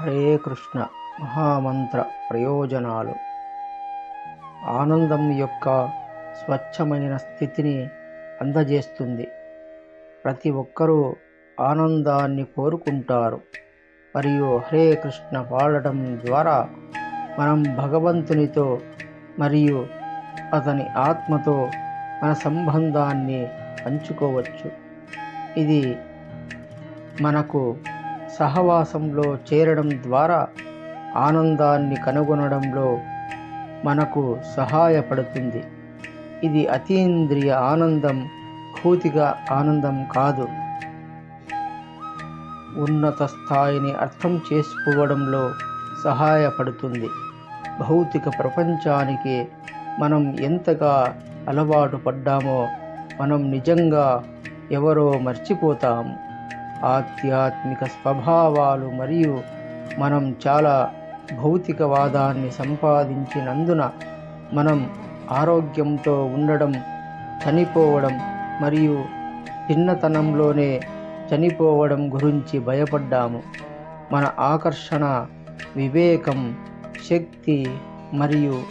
హరే కృష్ణ మహామంత్ర ప్రయోజనాలు. ఆనందం యొక్క స్వచ్ఛమైన స్థితిని అందజేస్తుంది. ప్రతి ఒక్కరూ ఆనందాన్ని కోరుకుంటారు. మరియు హరే కృష్ణ పాడటం ద్వారా మనం భగవంతునితో మరియు అతని ఆత్మతో మన సంబంధాన్ని పంచుకోవచ్చు. ఇది మనకు సహవాసంలో చేరడం ద్వారా ఆనందాన్ని కనుగొనడంలో మనకు సహాయపడుతుంది. ఇది అతీంద్రియ ఆనందం భూతిగా ఆనందం కాదు. ఉన్నత స్థాయిని అర్థం చేసుకోవడంలో సహాయపడుతుంది. భౌతిక ప్రపంచానికి మనం ఎంతగా అలవాటు పడ్డామో మనం నిజంగా ఎవరో మర్చిపోతాము ఆధ్యాత్మిక స్వభావాలు మరియు మనం చాలా భౌతికవాదాన్ని సంపాదించినందున మనం ఆరోగ్యంతో ఉండడం చనిపోవడం మరియు చిన్నతనంలోనే చనిపోవడం గురించి భయపడ్డాము. మన ఆకర్షణ వివేకం శక్తి మరియు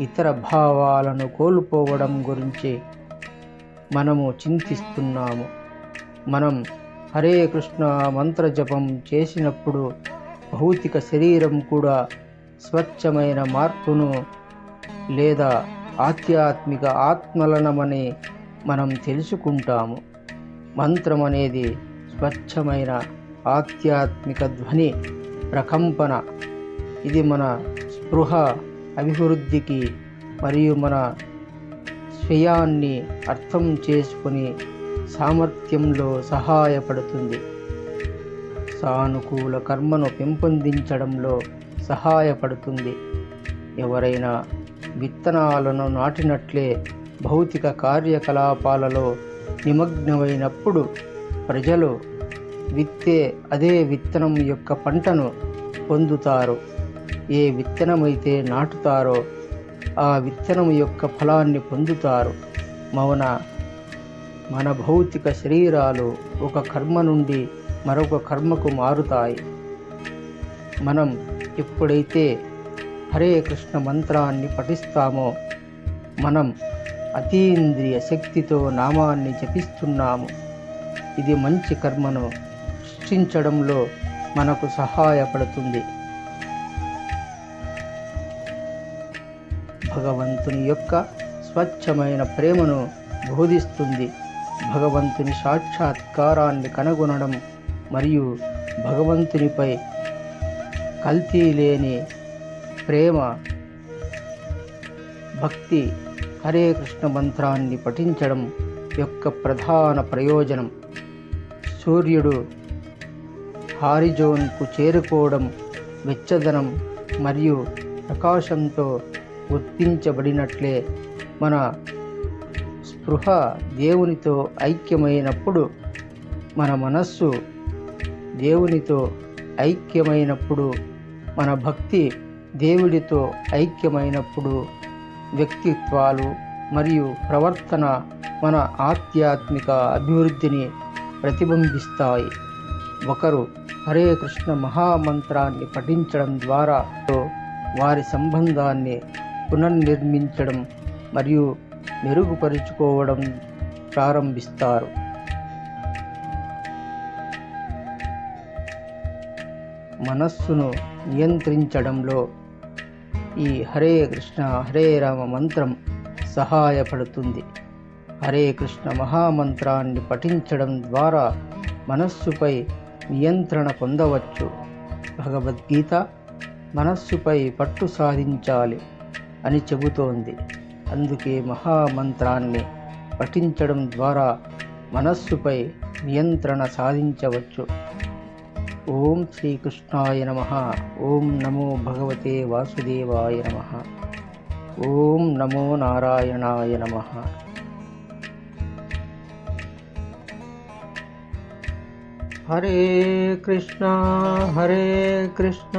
ఇతర భావాలను కోల్పోవడం గురించి మనము చింతిస్తున్నాము. మనం హరే కృష్ణ మంత్ర జపం చేసినప్పుడు భౌతిక శరీరం కూడా స్వచ్ఛమైన మార్పును లేదా ఆధ్యాత్మిక ఆత్మలనమని మనం తెలుసుకుంటాము. మంత్రం అనేది స్వచ్ఛమైన ఆధ్యాత్మిక ధ్వని ప్రకంపన. ఇది మన స్పృహ అభివృద్ధికి మరియు మన విషయాన్ని అర్థం చేసుకుని సామర్థ్యంలో సహాయపడుతుంది. సానుకూల కర్మను పెంపొందించడంలో సహాయపడుతుంది. ఎవరైనా విత్తనాలను నాటినట్లే భౌతిక కార్యకలాపాలలో నిమగ్నమైనప్పుడు ప్రజలు విత్తే అదే విత్తనం యొక్క పంటను పొందుతారు. ఏ విత్తనమైతే నాటుతారో ఆ విత్తనం యొక్క ఫలాన్ని పొందుతారు. మౌన మన భౌతిక శరీరాలు ఒక కర్మ నుండి మరొక కర్మకు మారుతాయి. మనం ఎప్పుడైతే హరే కృష్ణ మంత్రాన్ని పఠిస్తామో మనం అతీంద్రియ శక్తితో నామాన్ని జపిస్తున్నాము. ఇది మంచి కర్మను సృష్టించడంలో మనకు సహాయపడుతుంది. భగవంతుని యొక్క స్వచ్ఛమైన ప్రేమను బోధిస్తుంది. భగవంతుని సాక్షాత్కారాన్ని కనుగొనడం మరియు భగవంతునిపై కల్తీ లేని ప్రేమ భక్తి హరే కృష్ణ మంత్రాన్ని పఠించడం యొక్క ప్రధాన ప్రయోజనం. సూర్యుడు హారిజోన్కు చేరుకోవడం వెచ్చదనం మరియు ప్రకాశంతో గుర్తించబడినట్లే. మన స్పృహ దేవునితో ఐక్యమైనప్పుడు మన మనస్సు దేవునితో ఐక్యమైనప్పుడు మన భక్తి దేవుడితో ఐక్యమైనప్పుడు వ్యక్తిత్వాలు మరియు ప్రవర్తన మన ఆధ్యాత్మిక అభివృద్ధిని ప్రతిబింబిస్తాయి. ఒకరు హరే కృష్ణ మహామంత్రాన్ని పఠించడం ద్వారా వారి సంబంధాన్ని పునర్నిర్మించడం మరియు మెరుగుపరుచుకోవడం ప్రారంభిస్తారు. మనస్సును నియంత్రించడంలో ఈ హరే కృష్ణ హరే రామ మంత్రం సహాయపడుతుంది. హరే కృష్ణ మహామంత్రాన్ని పఠించడం ద్వారా మనస్సుపై నియంత్రణ పొందవచ్చు. భగవద్గీత మనస్సుపై పట్టు సాధించాలి. అని చెబుతోంది. అందుకే మహామంత్రాన్ని పఠించడం ద్వారా మనస్సుపై నియంత్రణ సాధించవచ్చు. ఓం శ్రీకృష్ణాయ నమ. ఓం నమో భగవతే వాసుదేవాయ నమ. ఓం నమో నారాయణాయ నమ. హరే కృష్ణ హరే కృష్ణ.